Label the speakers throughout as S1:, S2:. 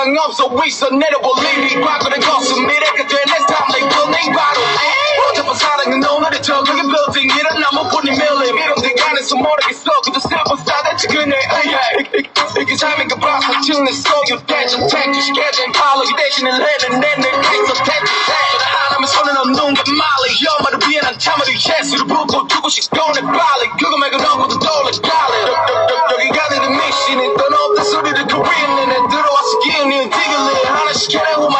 S1: 일은 나더 이상 없어. 위서 내려볼 일이 과거는 것은 미래가 된 like building 바로 어젯밤 사랑은 오늘의 저녁의 building. 이런 나무뿐이 밀림 이런 대간에서 모르겠어. 그저 싸대지 그녀의 의해 이게 삶인가 봐. 사치는 소유 대전 택시 개전 팔로 이 대신에 내는 내내 있어 택시 하나면 손에 넣는 게 말리 연말을 위해 난 참으리 예수를 부고 두고 싶고는 빨리. 그거 말고 너보다 돌려 달래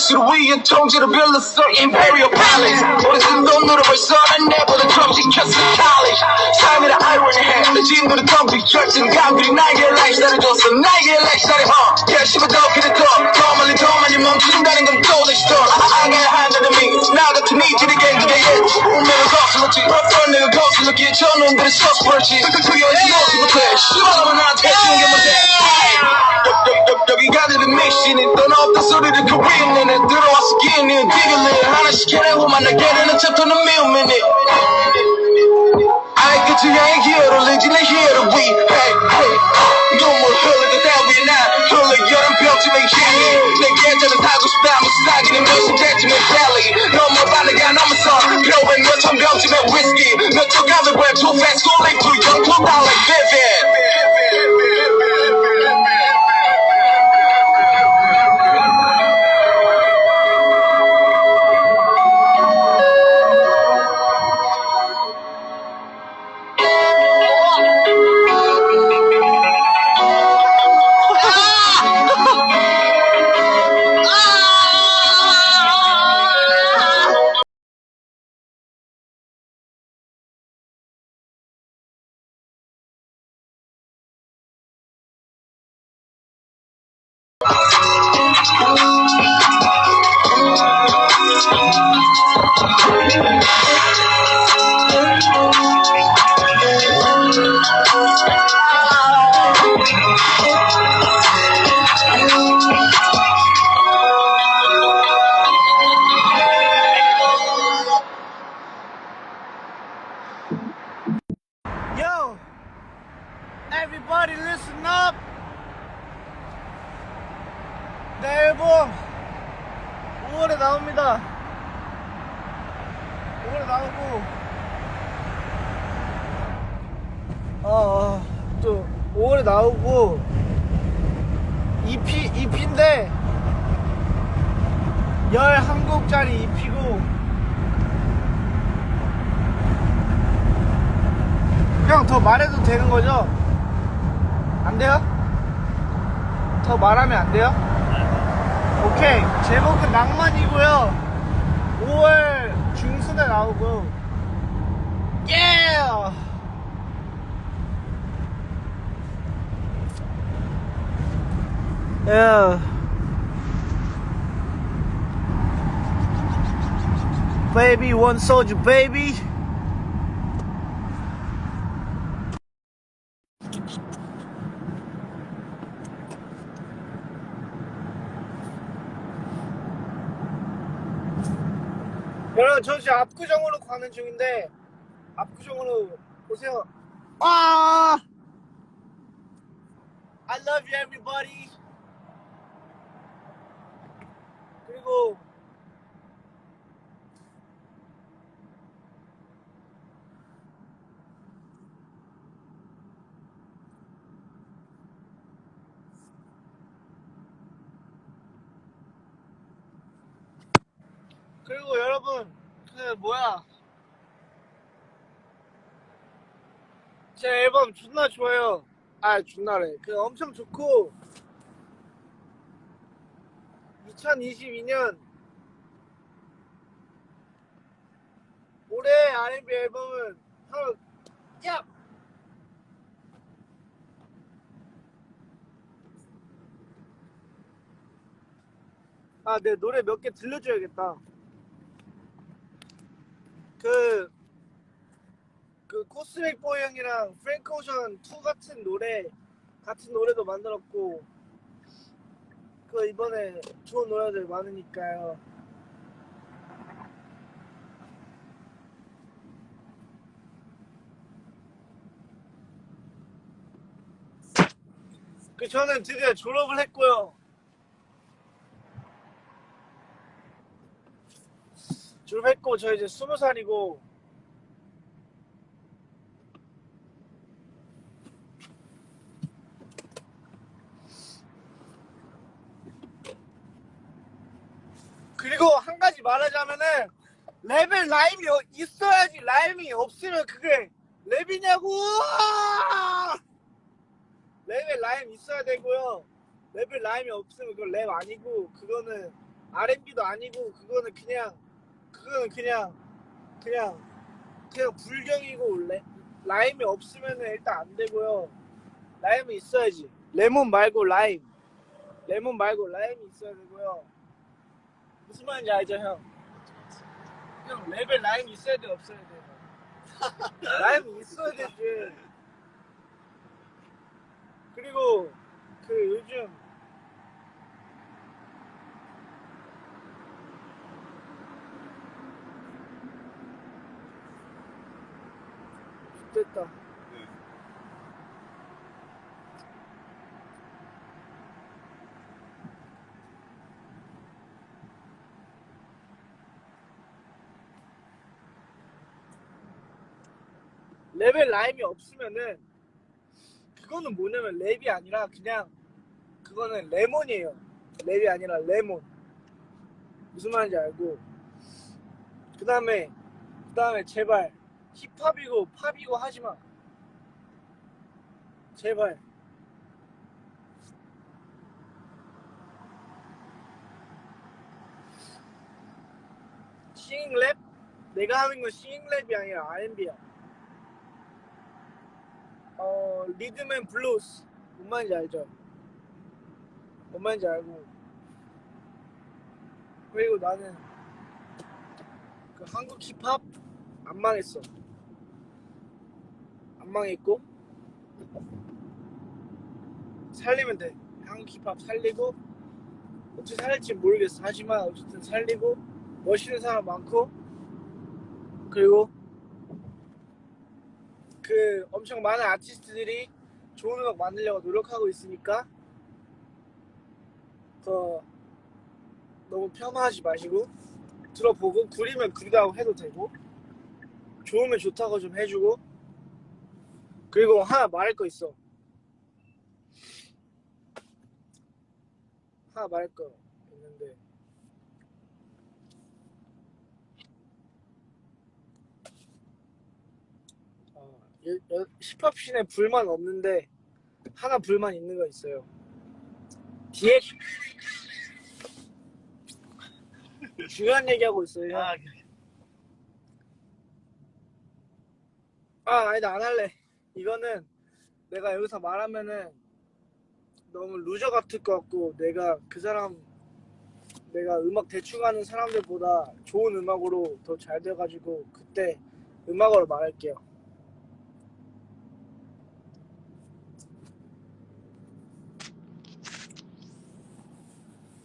S1: 내 예술을 위해 통제를 빌렸어 imperial palace. 오래된 돈으로 벌써 난 내보다 좀 시켰어 college 삶이라 irony해 내 진들은 텅빈 결정 감들이 나에게 라이프스타일을 줬어 나에게 라이프스타일이 huh. 열심히 더 기대 더더 멀리 더 많이 멈춘다는 건또 다시 더 알아야 한다는 미나 같은 이들이 갱들의 예 운명을 거슬렀지 어떤 내가 거슬렀기에 저 놈들이 서스पर्지 그게 어디 오지 못해 씨발하면 나한테 주는 게 뭔데 여기가 내 미션이 넌 없던 소리를 그리는 애 들어와서 기는 디글리 하나씩 해내고만 나게 되는 챕터는 미우미니 I get to young here, religion and here to we. Hey, hey. 눈물 흘리고 대위 난 흘리 열한 병쯤의 힘이 내 계절을 타고 싶다면 싸기는 몇십 대쯤의 belly 너무 빨리가 넘어서 필요해 몇천 병쯤의 whiskey 몇천 가면 왜 too fast too late too young
S2: Yo, everybody listen up. 내 앨범 5월에 나옵니다. 5월에 나오고, 어, 어, 또 5월에 나오고, EP, EP인데, 11곡짜리 EP고, 형더 말해도 되는 거죠? 안 돼요? 더 말하면 안 돼요? 오케이 제목은 낭만이고요 5월 중순에 나오고 예! 예. Baby, one soldier, baby. 여러분 저 지금 압구정으로 가는 중인데 압구정으로 오세요. 아! I love you everybody 그리고 그리고 여러분 그 뭐야 제 앨범 존나 좋아요 아 존나래 그 엄청 좋고 2022년 올해 R&B 앨범은 바로 야! 아, 내 노래 몇 개 들려줘야겠다. 그, 그 코스믹 보이 형이랑 프랭크 오션 2 같은 노래, 같은 노래도 만들었고, 그 이번에 좋은 노래들 많으니까요. 그 저는 드디어 졸업을 했고요. 졸업했고 저 이제 스무 살이고. 그리고 한 가지 말하자면은 랩에 라임이 어- 있어야지 라임이 없으면 그게 랩이냐고! 랩에 라임 있어야 되고요. 랩에 라임이 없으면 그건 랩 아니고 그거는 R&B도 아니고 그거는 그냥 그거는 그냥 그냥 그냥 불경이고 래, 라임이 없으면은 일단 안 되고요. 라임이 있어야지. 레몬 말고 라임. 레몬 말고 라임이 있어야 되고요. 무슨 말인지 알죠, 형? 형 랩에 라임이 있어야 돼, 없어야 돼? 라임이 있어야 되지. 그리고 그 요즘 됐다. 랩에 라임이 없으면은 그거는 뭐냐면 랩이 아니라 그냥 그거는 레몬이에요. 랩이 아니라 레몬. 무슨 말인지 알고 그 다음에 그 다음에 제발 힙합이고 팝이고 하지 마. 제발. 싱잉 랩? 내가 하는 건 싱잉 랩이 아니라 R&B야. 어, 리듬 앤 블루스. 뭔 말인지 알죠? 뭔 말인지 알고. 그리고 나는 그 한국 힙합 안 망했어. 안 망했고 살리면 돼. 한국 힙합 살리고 어떻게 살릴지 모르겠어. 하지만 어쨌든 살리고 멋있는 사람 많고 그리고 그 엄청 많은 아티스트들이 좋은 음악 만들려고 노력하고 있으니까 더 너무 폄하하지 마시고 들어보고 구리면 구리다고 해도 되고 좋으면 좋다고 좀 해주고 그리고 하나 말할 거 있어. 하나 말할 거 있는데. 어, 여- 여- 힙합씬에 불만 없는데 하나 불만 있는 거 있어요. 디엑 중요한 얘기하고 있어요 형.
S3: 아,
S2: 아 아니다 안 할래 이거는 내가 여기서 말하면은 너무 루저 같을 것 같고 내가 그 사람 내가 음악 대충 하는 사람들보다 좋은 음악으로 더 잘 돼가지고 그때 음악으로 말할게요.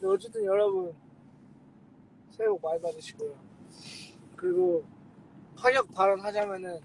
S2: 어쨌든 여러분 새해 복 많이 받으시고요. 그리고 파격 발언하자면은